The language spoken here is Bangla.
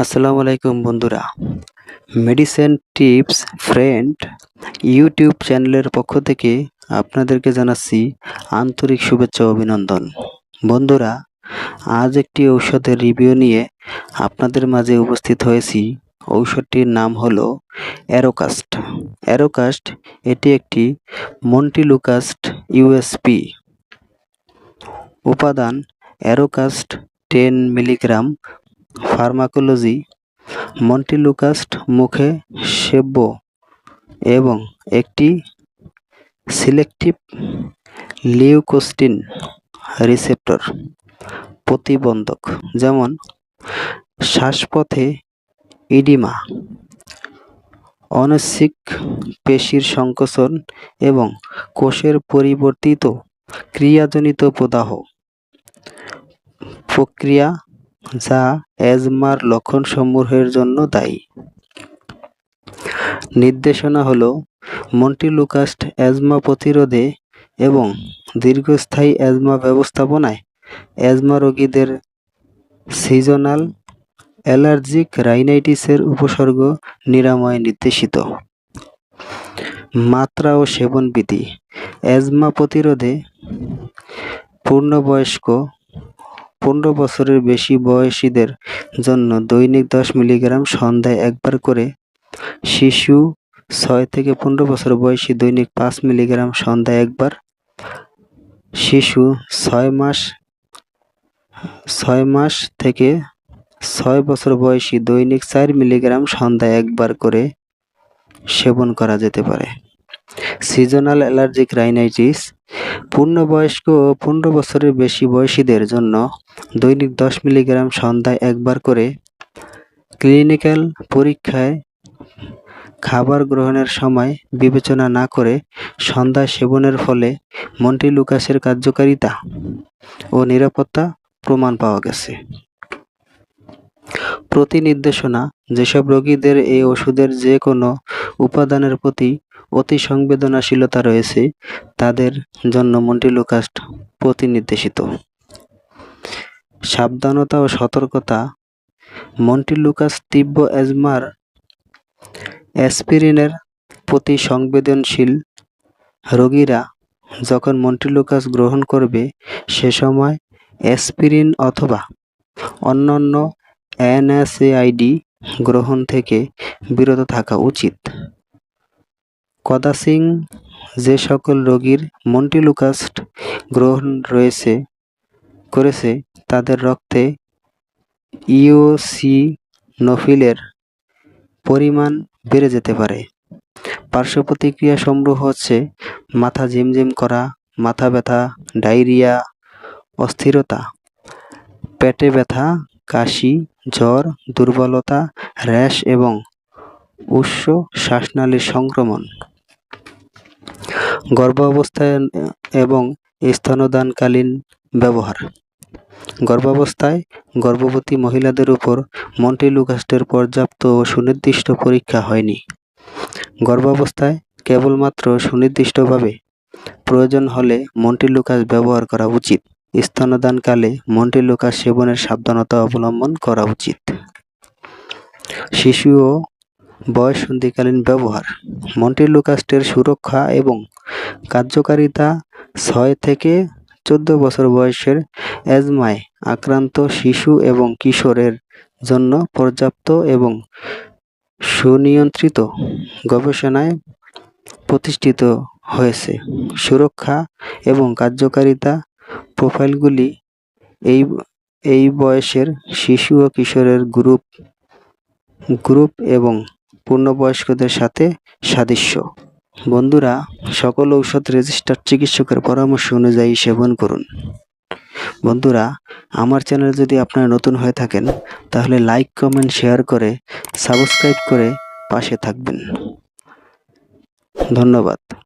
আসসালামু আলাইকুম বন্ধুরা। মেডিসিন টিপস ফ্রেন্ড ইউটিউব চ্যানেলের পক্ষ থেকে আপনাদেরকে জানাচ্ছি আন্তরিক শুভেচ্ছা অভিনন্দন। বন্ধুরা, আজ একটি ঔষধের রিভিউ নিয়ে আপনাদের মাঝে উপস্থিত হয়েছি। ঔষধটির নাম হলো অ্যারোকাস্ট অ্যারোকাস্ট এটি একটি মন্টিলুকাস্ট ইউএসপি উপাদান অ্যারোকাস্ট টেন মিলিগ্রাম ফার্মাকোলজি মন্টিলুকাস্ট মুখে সেব্য এবং একটি সিলেকটিভ লিউকোস্টিন রিসেপ্টর প্রতিবন্ধক, যেমন শ্বাসপথে ইডিমা, অনৈচ্ছিক পেশির সংকোচন এবং কোষের পরিবর্তিত ক্রিয়াজনিত প্রদাহ প্রক্রিয়া যা অ্যাজমার লক্ষণসমূহের জন্য দায়ী। নির্দেশনা হলো মন্টিলুকাস্ট অ্যাজমা প্রতিরোধে এবং দীর্ঘস্থায়ী অ্যাজমা ব্যবস্থাপনায় অ্যাজমা রোগীদের সিজনাল অ্যালার্জিক রাইনাইটিসের উপসর্গ নিরাময় নির্দেশিত। মাত্রা ও সেবনবিধি অ্যাজমা প্রতিরোধে পূর্ণবয়স্ক পনেরো বছরের বেশি বয়সীদের জন্য দৈনিক দশ মিলিগ্রাম সন্ধ্যায় একবার করে শিশু ছয় থেকে পনেরো বছর বয়সী দৈনিক পাঁচ মিলিগ্রাম সন্ধ্যায় একবার, শিশু ছয় মাস ছয় মাস থেকে ছয় বছর বয়সী দৈনিক চার মিলিগ্রাম সন্ধ্যায় একবার করে সেবন করা যেতে পারে। সিজনাল অ্যালার্জিক রাইনাইটিস পূর্ণবয়স্ক ও পনেরো বছরের বেশি বয়সীদের জন্য দৈনিক দশ মিলিগ্রাম সন্ধ্যায় একবার করে ক্লিনিক্যাল পরীক্ষায় খাবার গ্রহণের সময় বিবেচনা না করে সন্ধ্যা সেবনের ফলে মন্টিলুকাসের কার্যকারিতা ও নিরাপত্তা প্রমাণ পাওয়া গেছে। প্রতি নির্দেশনা যেসব রোগীদের এই ওষুধের যে কোনো উপাদানের প্রতি অতি সংবেদনশীলতা রয়েছে, তাদের জন্য মন্টিলুকাস্ট প্রতিনির্দেশিত। সাবধানতা ও সতর্কতা। মন্টিলুকাস তীব্র অ্যাজমার অ্যাসপিরিনের প্রতি সংবেদনশীল রোগীরা যখন মন্টিলুকাস গ্রহণ করবে, সে সময় অ্যাসপিরিন অথবা অন্যান্য এনএসএআইডি গ্রহণ থেকে বিরত থাকা উচিত। কদাসিং যে সকল রোগীর মন্টিলুকাস্ট গ্রহণ রয়েছে, করেছে, তাদের রক্তে ইওসিনোফিলের পরিমাণ বেড়ে যেতে পারে। পার্শ্ব প্রতিক্রিয়া সমূহ হচ্ছে মাথা ঝিমঝিম করা, মাথা ব্যথা, ডায়রিয়া, অস্থিরতা, পেটে ব্যথা, কাশি, জ্বর, দুর্বলতা, র্যাশ এবং উৎস শ্বাসনালীর সংক্রমণ। গর্ভাবস্থায় এবং স্তনদানকালীন ব্যবহার। গর্ভাবস্থায় গর্ভবতী মহিলাদের উপর মন্টিলুকাস্টের পর্যাপ্ত ও সুনির্দিষ্ট পরীক্ষা হয়নি। গর্ভাবস্থায় কেবলমাত্র সুনির্দিষ্টভাবে প্রয়োজন হলে মন্টিলুকাস ব্যবহার করা উচিত। স্তনদানকালে মন্টিলুকাস সেবনের সাবধানতা অবলম্বন করা উচিত। শিশু ও বয়সন্ধিকালীন ব্যবহার। মন্টিলুকাস্টের সুরক্ষা এবং কার্যকারিতা ছয় থেকে চোদ্দ বছর বয়সের অ্যাজমায় আক্রান্ত শিশু এবং কিশোরের জন্য পর্যাপ্ত এবং সুনিয়ন্ত্রিত গবেষণায় প্রতিষ্ঠিত হয়েছে। সুরক্ষা এবং কার্যকারিতা প্রোফাইলগুলি এই এই বয়সের শিশু ও কিশোরের গ্রুপ গ্রুপ এবং পূর্ণবয়স্কদের সাথে সাদৃশ্য। বন্ধুরা, সকল ঔষধ রেজিস্টার চিকিৎসকের পরামর্শ অনুযায়ী সেবন করুন। বন্ধুরা, আমার চ্যানেল যদি আপনারা নতুন হয়ে থাকেন, তাহলে লাইক, কমেন্ট, শেয়ার করে সাবস্ক্রাইব করে পাশে থাকবেন। ধন্যবাদ।